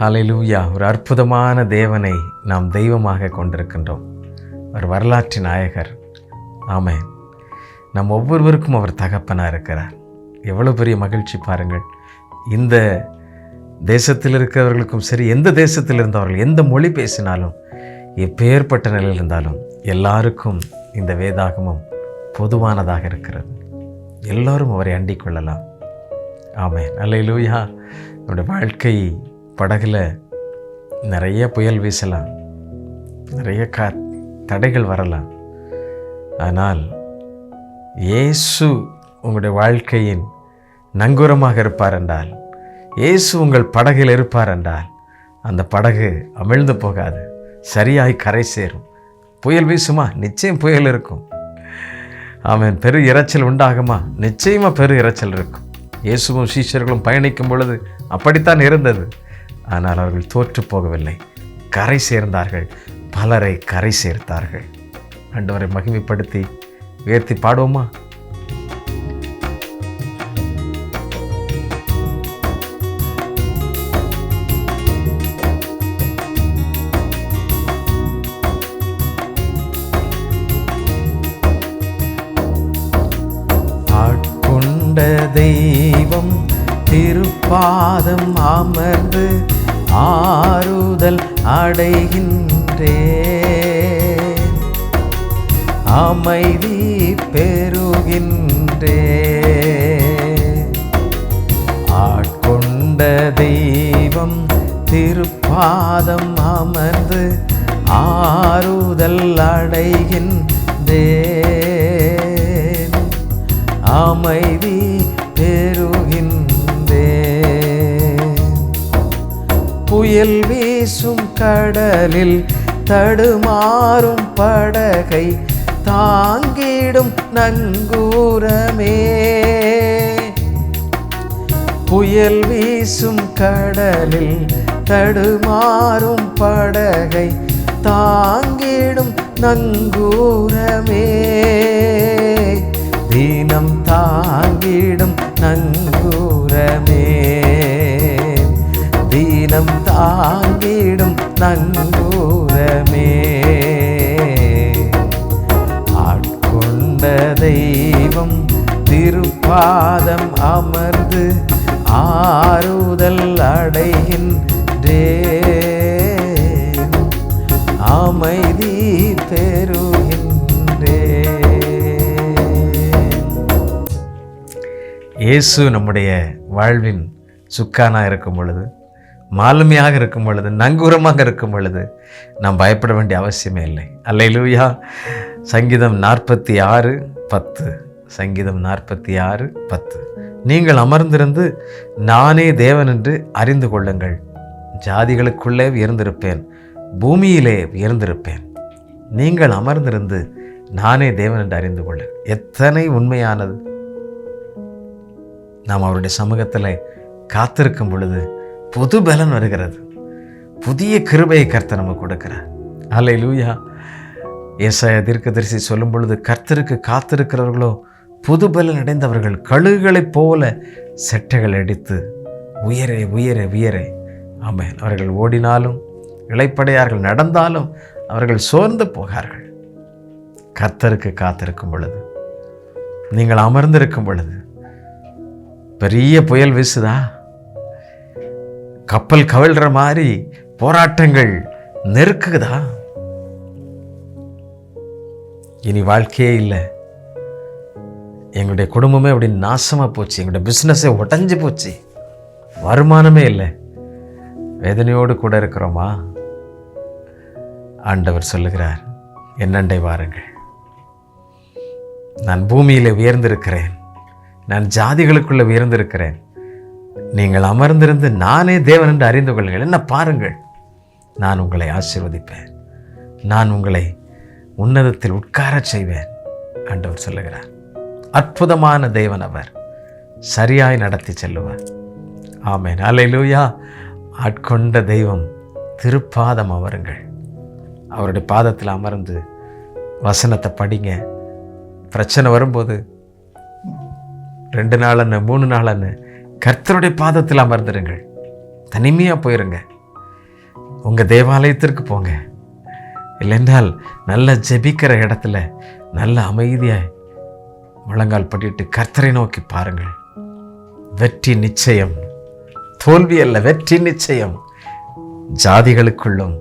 ஹalleluya. ஒரு அற்புதமான தேவனை நாம் தெய்வமாக கொண்டிருக்கின்றோம். ஒரு வரலாற்று நாயகர். ஆமே நம் ஒவ்வொருவருக்கும் அவர் தகப்பனாக இருக்கிறார். எவ்வளோ பெரிய மகிழ்ச்சி பாருங்கள். இந்த தேசத்தில் இருக்கிறவர்களுக்கும் சரி எந்த தேசத்தில் இருந்தவர்கள் எந்த மொழி பேசினாலும் எப்பேற்பட்ட நிலையில் இருந்தாலும் எல்லாருக்கும் இந்த வேதாகமம் பொதுவானதாக இருக்கிறது. எல்லோரும் அவரை அண்டிக் கொள்ளலாம். நல்ல அல்லையிலூயா நம்முடைய வாழ்க்கை படகுல நிறைய புயல் வீசலாம். நிறைய கா தடைகள் வரலாம். ஆனால் இயேசு உங்களுடைய வாழ்க்கையின் நங்கூரமாக இருப்பார் என்றால் இயேசு உங்கள் படகில் இருப்பார் என்றால் அந்த படகு அமிழ்ந்து போகாது. சரியாய் கரை சேரும். புயல் வீசுமா? நிச்சயம் புயல் இருக்கும். அவன் பெரு இரைச்சல் உண்டாகுமா? நிச்சயமாக பெரு இரைச்சல் இருக்கும். இயேசுவும் சீஷர்களும் பயணிக்கும் பொழுது அப்படித்தான் இருந்தது. ஆனால் அவர்கள் தோற்று போகவில்லை. கரை சேர்ந்தார்கள். பலரை கரை சேர்த்தார்கள். ஆண்டவரை மகிமைப்படுத்தி உயர்த்தி பாடுவோமா? தெய்வம் திருப்பாதம் அமர்ந்து ஆறுதல் அடைகின்றே அமைதி பெறுகின்றே ஆட்கொண்ட தெய்வம் திருப்பாதம் அமர்ந்து ஆறுதல் அடைகின்றேன். அமைதி கடலில் தடுமாறும் படகை தாங்கிடும் நங்கூரமே. புயல் வீசும் கடலில் தடுமாறும் படகை தாங்கிடும் நங்கூரமே. தீனம் தாங்கிடும் நங்கூரமே. தீனம் தாங்கிடும் நங்கூரமே ஆட்கொண்ட தெய்வம் திருப்பாதம் அமர்ந்து ஆறுதல் அடைகின்றே. அமைதி பெறுகின்றே. இயேசு நம்முடைய வாழ்வின் சுக்கானா இருக்கும் பொழுது மாலுமையாக இருக்கும் பொழுது நங்கூரமாக இருக்கும் பொழுது நாம் பயப்பட வேண்டிய அவசியமே இல்லை. அல்லையிலூயா சங்கீதம் நாற்பத்தி ஆறு பத்து. சங்கீதம் நாற்பத்தி ஆறு பத்து. நீங்கள் அமர்ந்திருந்து நானே தேவன் என்று அறிந்து கொள்ளுங்கள். ஜாதிகளுக்குள்ளே உயர்ந்திருப்பேன் பூமியிலே உயர்ந்திருப்பேன். நீங்கள் அமர்ந்திருந்து நானே தேவன் என்று அறிந்து கொள்ள. எத்தனை உண்மையானது. நாம் அவருடைய சமூகத்தில் காத்திருக்கும் பொழுது புது பலன் வருகிறது. புதிய கிருபையை கர்த்தர் நமக்கு கொடுக்கிறார். அலை லூயா ஏசாய தீர்க்கதரிசி சொல்லும் பொழுது கர்த்தருக்கு காத்திருக்கிறவர்களோ புது பலன் அடைந்தவர்கள் கழுகுகளைப் போல செட்டைகள் அடித்து உயரே உயரே உயரே. ஆமென். அவர்கள் ஓடினாலும் இளைப்படையார்கள் நடந்தாலும் அவர்கள் சோர்ந்து போகார்கள். கர்த்தருக்கு காத்திருக்கும் பொழுது நீங்கள் அமர்ந்திருக்கும் பொழுது பெரிய புயல் வீசுதா? கப்பல் கவிழ்ற மாதிரி போராட்டங்கள் நெருக்குதா? இனி வாழ்க்கையே இல்லை. எங்களுடைய குடும்பமே அப்படி நாசமாக போச்சு. எங்களுடைய பிஸ்னஸே உடஞ்சி போச்சு. வருமானமே இல்லை. வேதனையோடு கூட இருக்கிறோமா? ஆண்டவர் சொல்லுகிறார் என்னண்டை வாருங்கள். நான் பூமியில் உயர்ந்திருக்கிறேன். நான் ஜாதிகளுக்குள்ளே உயர்ந்திருக்கிறேன். நீங்கள் அமர்ந்திருந்து நானே தேவன் என்று அறிந்து கொள்ளுங்கள். என்ன பாருங்கள். நான் உங்களை ஆசிர்வதிப்பேன். நான் உங்களை உன்னதத்தில் உட்காரச் செய்வேன் ஆண்டவர் சொல்லுகிறார். அற்புதமான தேவன் அவர். சரியாய் நடத்தி செல்லுவார். ஆமேன். அலையிலூயா ஆட்கொண்ட தெய்வம் திருப்பாதம் அவருங்கள். அவருடைய பாதத்தில் அமர்ந்து வசனத்தை படிங்க. பிரச்சனை வரும்போது ரெண்டு நாள் என்ன மூணு நாள் என்ன கர்த்தருடைய பாதத்தில் அமர்ந்துருங்கள். தனிமையாக போயிருங்க. உங்கள் தேவாலயத்திற்கு போங்க. இல்லைன்றால் நல்ல ஜெபிக்கிற இடத்துல நல்ல அமைதியாக முழங்கால் பண்ணிட்டு கர்த்தரை நோக்கி பாருங்கள். வெற்றி நிச்சயம். தோல்வி அல்ல வெற்றி நிச்சயம். ஜாதிகளுக்குள்ளும்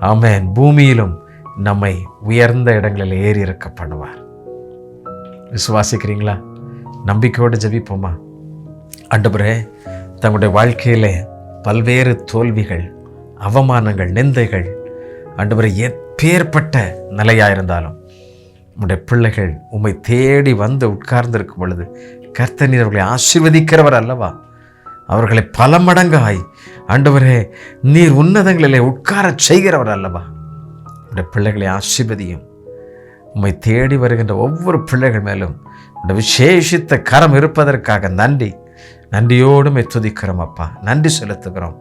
ஆமேன் பூமியிலும் நம்மை உயர்ந்த இடங்களில் ஏறி இருக்க பண்ணுவார். விசுவாசிக்கிறீங்களா? நம்பிக்கையோடு ஜபிப்போமா? அண்டபுரே தங்களுடைய வாழ்க்கையிலே பல்வேறு தோல்விகள் அவமானங்கள் நிந்தைகள் ஆண்டவரே எப்பேற்பட்ட நிலையாக இருந்தாலும் உடைய பிள்ளைகள் உம்மை தேடி வந்து உட்கார்ந்திருக்கும் பொழுது கர்த்தனி அவர்களை ஆசிர்வதிக்கிறவர் அல்லவா? அவர்களை பல மடங்காய் ஆண்டவரே நீர் உன்னதங்களிலே உட்கார செய்கிறவர் அல்லவா? உடைய பிள்ளைகளை ஆசிர்வதியும். உம்மை தேடி வருகின்ற ஒவ்வொரு பிள்ளைகள் மேலும் இந்த விசேஷித்த கரம் இருப்பதற்காக நன்றி. நன்றியோடு துதிக்கிறோம் அப்பா. நன்றி செலுத்துகிறோம்.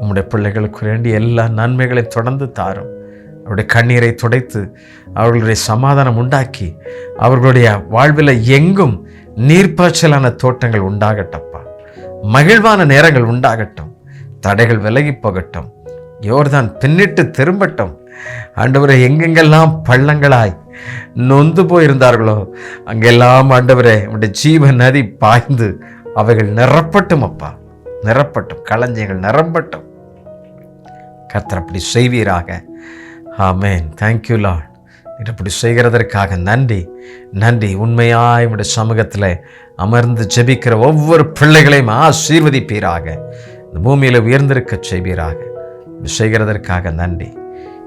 உம்முடைய பிள்ளைகளுக்கு வேண்டிய எல்லா நன்மைகளையும் தொடர்ந்து தாரும். அவருடைய கண்ணீரை துடைத்து அவர்களுடைய சமாதானம் உண்டாக்கி அவர்களுடைய வாழ்வில் எங்கும் நீர்ப்பாய்ச்சலான தோட்டங்கள் உண்டாகட்டப்பா மகிழ்வான நேரங்கள் உண்டாகட்டும். தடைகள் விலகி போகட்டும். யோர்தான் பின்னிட்டு திரும்பட்டும். ஆண்டவரை எங்கெங்கெல்லாம் பள்ளங்களாய் நொந்து போயிருந்தார்களோ? அங்கெல்லாம் ஆண்டவரே உடைய ஜீவ நதி பாய்ந்து அவைகள் நிரப்பட்டும் அப்பா. நிரப்பட்டும். களஞ்சியங்கள் நிரம்பட்டும். கர்த்தர் அப்படி செய்வீராக. ஆமேன். தேங்க்யூ லார்ட் இப்படி செய்கிறதற்காக நன்றி. நன்றி. உண்மையாய் உடைய சமூகத்தில் அமர்ந்து ஜெபிக்கிற ஒவ்வொரு பிள்ளைகளையும் ஆசீர்வதிப்பீராக. இந்த பூமியில் உயர்ந்திருக்க செய்வீராக. இப்படி செய்கிறதற்காக நன்றி.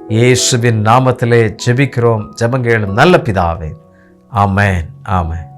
இயேசுவின் நாமத்திலே ஜெபிக்கிறோம். ஜெபங்கேளும் நல்ல பிதாவே. ஆமேன் ஆமேன்.